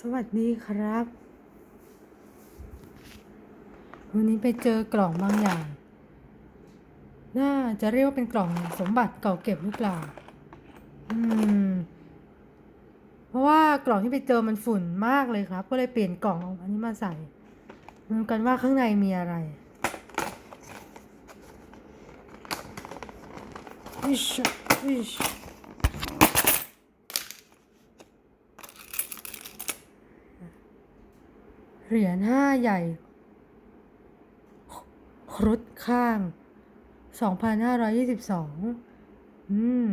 สวัสดีครับ วันนี้ไปเจอกล่องบางอย่าง น่าจะเรียกว่าเป็นกล่องสมบัติเก่าเก็บหรือเปล่า อืม เพราะว่ากล่องที่ไปเจอมันฝุ่นมากเลยครับ ก็เลยเปลี่ยนกล่องเอาอันนี้มาใส่ดูกันว่าข้างในมีอะไรอิชอิช เหรียญห้าใหญ่ ครุฑข้างสองพันห้าร้อยยี่สิบสองอืม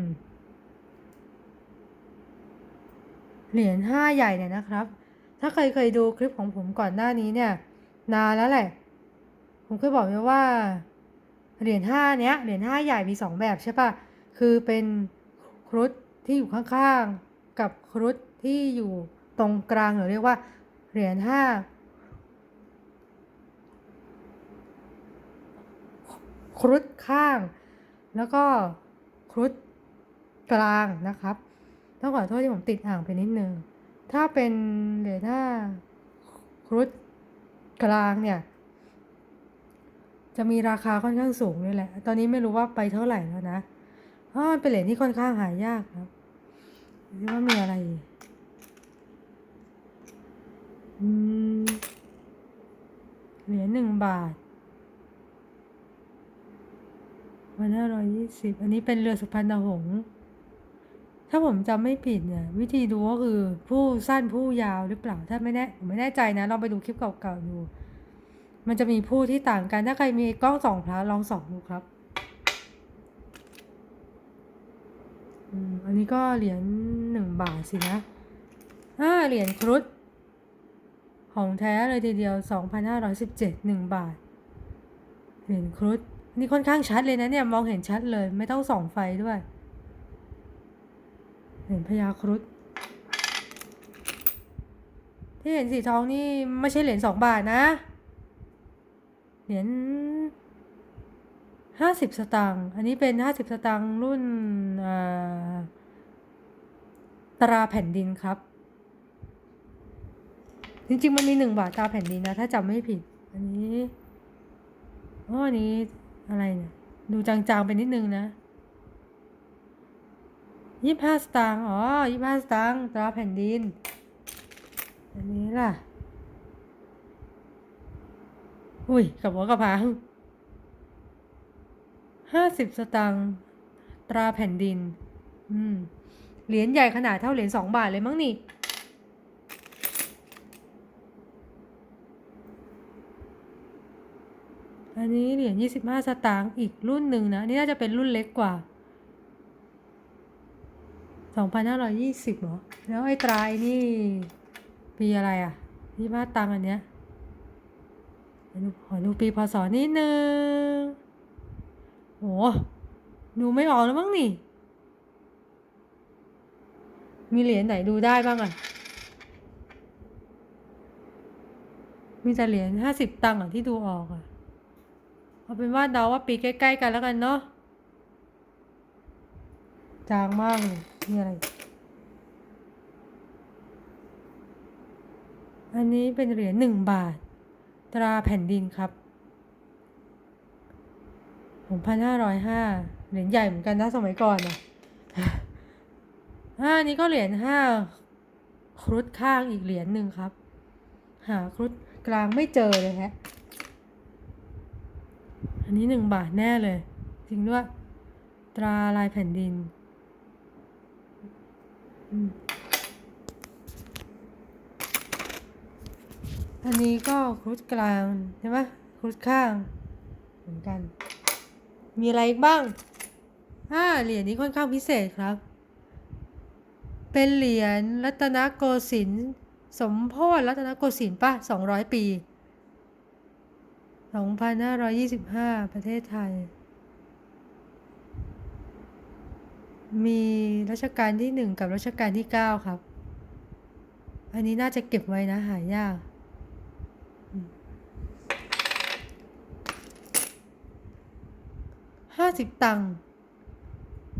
เหรียญห้าใหญ่เนี่ยนะครับ ถ้าใครเคยดูคลิปของผมก่อนหน้านี้เนี่ย นานแล้วแหละ ผมเคยบอกไว้ว่า เหรียญห้าเนี้ย เหรียญห้าใหญ่มีสองแบบใช่ปะคือเป็นครุฑที่อยู่ข้างๆ กับครุฑที่อยู่ตรงกลางหรือเรียกว่าเหรียญห้า ครุฑข้าง แล้วก็ครุฑกลางนะครับต้องขอโทษที่ผมติดอ่างไปนิดนึง ถ้าเป็นเหรียญห้าครุฑกลางเนี่ย จะมีราคาค่อนข้างสูงเลยแหละ ตอนนี้ไม่รู้ว่าไปเท่าไหร่แล้วนะเพราะมันเป็นเหรียญที่ค่อนข้างหายากครับว่ามีอะไรเหรียญหนึ่งบาท วันห้าร้อยยี่สิบอันนี้เป็นเรือสุพรรณหงษ์ถ้าผมจำไม่ผิดเนี่ย วิธีดูก็คือผู้สั้นผู้ยาวหรือเปล่า ถ้าไม่แน่ผมไม่แน่ใจนะลองไปดูคลิปเก่าๆดู มันจะมีผู้ที่ต่างกัน ถ้าใครมีกล้องสองพระลองส่องดูครับอันนี้ก็เหรียญหนึ่งบาทสินะอ่าเหรียญครุฑของแท้เลยทีเดียวสองพันห้าร้อยสิบเจ็ดหนึ่งบาท เหรียญครุฑ นี่ค่อนข้างชัดเลยนะเนี่ยมองเห็นชัดเลย ไม่ต้องส่องไฟด้วย เหรียญพญาครุฑที่เห็นสีทองนี่ไม่ใช่เหรียญสองบาทนะ เหรียญห้าสิบสตางค์อันนี้เป็นห้าสิบสตางค์รุ่นอ่าตราแผ่นดินครับ จริงๆมันมีหนึ่งบาทตราแผ่นดินนะ ถ้าจำไม่ผิด อันนี้อ๋ออันนี้ อะไรเนี่ยดูจางๆไปนิดนึงนะยี่ห้าสตางค์อ๋อยี่ห้าสตางค์ตราแผ่นดิน อันนี้ล่ะ อุ้ยกับหัวกระพังห้าสิบสตางค์ตราแผ่นดิน อืม เหรียญใหญ่ขนาดเท่าเหรียญสองบาทเลยมั้งนี่ อันนี้เหรียญยี่สิบห้าสตางค์อีกรุ่นหนึ่งนะ นี่น่าจะเป็นรุ่นเล็กกว่าสองพันห้าร้อยยี่สิบเหรอ แล้วไอ้ตรายนี่ปีอะไรอะยี่ห้าตังค์อันเนี้ยขอดูขอดูปีพศนิดนึงโหดูไม่ออกแล้วมั้งนี่ มีเหรียญไหนดูได้บ้างอะมีแต่เหรียญห้าสิบตังค์อะที่ดูออกอะ เอาเป็นว่าเดาว่าปีใกล้ ๆ กันแล้วกันเนาะจางมากเลยนี่อะไร อันนี้เป็นเหรียญหนึ่งบาท ตราแผ่นดินครับผมพันห้าร้อยห้าเหรียญใหญ่เหมือนกันนะสมัยก่อนนะอ่าอันนี้ก็เหรียญห้าครุฑข้างอีกเหรียญหนึ่งครับ หาครุฑกลางไม่เจอเลยฮะ อันนี้หนึ่งบาทแน่เลย จริงด้วย ตราลายแผ่นดิน อันนี้ก็ครุฑกลางใช่ไหมครุฑข้างเหมือนกัน มีอะไรอีกบ้างอ่าเหรียญนี้ค่อนข้างพิเศษครับ เป็นเหรียญรัตนโกสินทร์สมโพธิรัตนโกสินทร์ป่ะสองร้อยปี สองพันห้าร้อยยี่สิบห้าประเทศไทย มีรัชกาลที่หนึ่งกับรัชกาลที่เก้าครับ อันนี้น่าจะเก็บไว้นะ หายากห้าสิบตังค์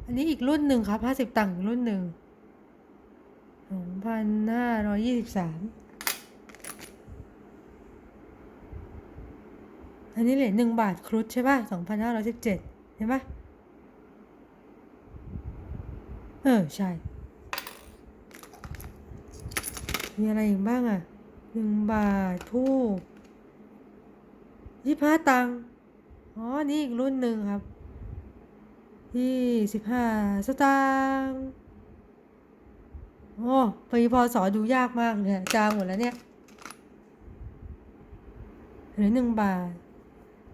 อันนี้อีกรุ่นหนึ่งครับห้าสิบตังค์อีกรุ่นหนึ่งสองพันห้าร้อยยี่สิบสาม อันนี้เหรียญหนึ่งบาทครุฑใช่ป่ะสองพันห้าร้อยสิบเจ็ดเห็นปะเออ ใช่ มีอะไรอีกบ้างอะหนึ่งบาททูบยี่ห้าตังค์อ๋อ นี่อีกรุ่นหนึ่งครับยี่สิบห้าสตางค์โอ้ปีพอศดูยากมากเลยอะจางหมดแล้วเนี่ยหลือหนึ่งบาท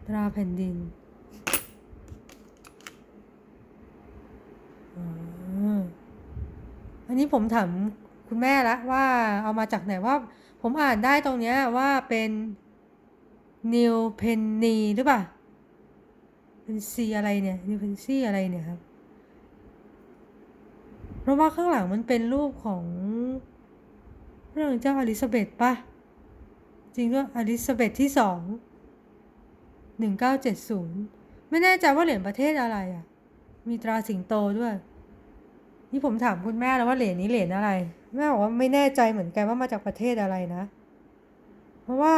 ตราแผ่นดินอ๋ออันนี้ผมถามคุณแม่ละว่าเอามาจากไหนว่าผมอ่านได้ตรงเนี้ยว่าเป็นนิวเพนนีหรือเปล่าเป็นซีอะไรเนี่ยนิวเพนซีอะไรเนี่ยครับ เพราะว่าข้างหลังมันเป็นรูปของเรื่องเจ้าอลิซาเบธป่ะจริงด้วยอลิซาเบธที่สอง หนึ่งเก้าเจ็ดศูนย์ไม่แน่ใจว่าเหรียญประเทศอะไรอะ มีตราสิงโตด้วย นี่ผมถามคุณแม่แล้วว่าเหรียญนี้เหรียญอะไร แม่บอกว่าไม่แน่ใจเหมือนกันว่ามาจากประเทศอะไรนะ เพราะว่า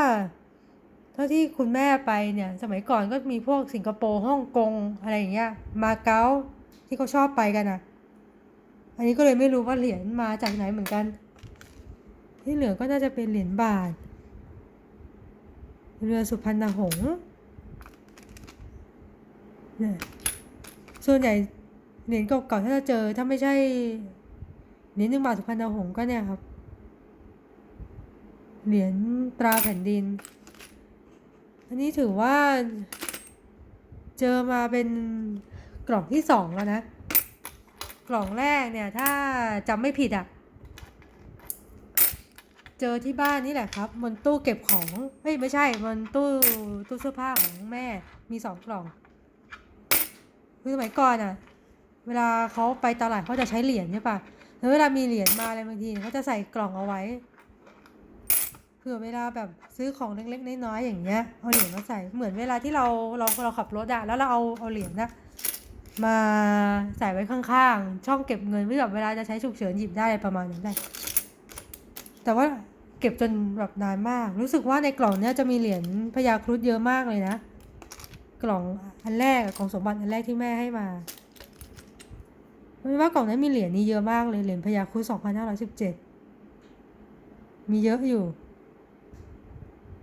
เท่าที่คุณแม่ไปเนี่ย สมัยก่อนก็มีพวกสิงคโปร์ฮ่องกงอะไรอย่างเงี้ย มาเก๊าที่เขาชอบไปกันอะ อันนี้ก็เลยไม่รู้ว่าเหรียญมาจากไหนเหมือนกัน ที่เหลือก็น่าจะเป็นเหรียญบาท เรือสุพรรณหงษ์ ส่วนใหญ่เหรียญเก่าๆถ้าจะเจอถ้าไม่ใช่เหรียญหนึ่งบาทสุพรรณหงษ์ก็เนี่ยครับ เหรียญตราแผ่นดิน อันนี้ถือว่า เจอมาเป็นกล่องที่สองแล้วนะ กล่องแรกเนี่ย ถ้าจำไม่ผิดอะ่ะ เจอที่บ้านนี่แหละครับบนตู้เก็บของเฮ้ยไม่ใช่บนตู้ตู้เสื้อผ้าของแม่มีสองกล่อง คือสมัยก่อนอะ เวลาเขาไปตลาดเขาจะใช้เหรียญใช่ปะแล้วเวลามีเหรียญมาอะไรบางทีเขาจะใส่กล่องเอาไว้เผื่อเวลาแบบซื้อของเล็กๆน้อยๆอย่างเงี้ยเอาเหรียญมาใส่เหมือนเวลาที่เราเราเราขับรถอะแล้วเราเอาเอาเหรียญนะมาใส่ไว้ข้างๆ ช่องเก็บเงินเพื่อแบบเวลาจะใช้ฉุกเฉินหยิบได้ประมาณนั้นได้แต่ว่าเก็บจนแบบนานมาก รู้สึกว่าในกล่องเนี้ยจะมีเหรียญพญาครุฑเยอะมากเลยนะ กล่องอันแรกกล่องสมบัติอันแรกที่แม่ให้มาไม่ว่ากล่องนั้นมีเหรียญนี้เยอะมากเลยเหรียญพญาครุฑ2517มีเยอะอยู่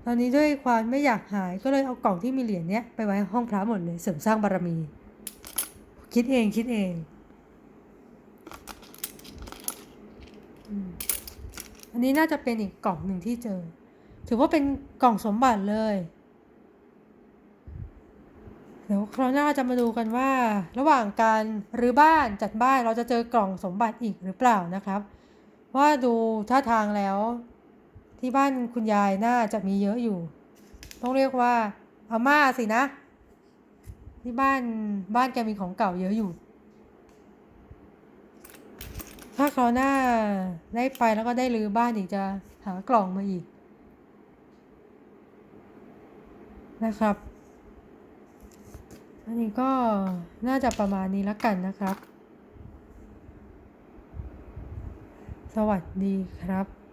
ตอนนี้ด้วยความไม่อยากหายก็เลยเอากล่องที่มีเหรียญเนี้ยไปไว้ห้องพระหมดเลยเสริมสร้างบารมี คิดเองคิดเองอันนี้น่าจะเป็นอีกกล่องหนึ่งที่เจอ ถือว่าเป็นกล่องสมบัติเลย เดี๋ยว คราวหน้าจะมาดูกันว่า ระหว่างการรื้อบ้านจัดบ้านเราจะเจอกล่องสมบัติอีกหรือเปล่านะครับ ว่าดูท่าทางแล้ว ที่บ้านคุณยายน่าจะมีเยอะอยู่ ต้องเรียกว่าอาม่าสินะ ที่บ้านบ้านแกมีของเก่าเยอะอยู่ ถ้าคราวหน้าได้ไปแล้วก็ได้รื้อบ้านอีกจะหากล่องมาอีกนะครับ อันนี้ก็น่าจะประมาณนี้แล้วกันนะครับ สวัสดีครับ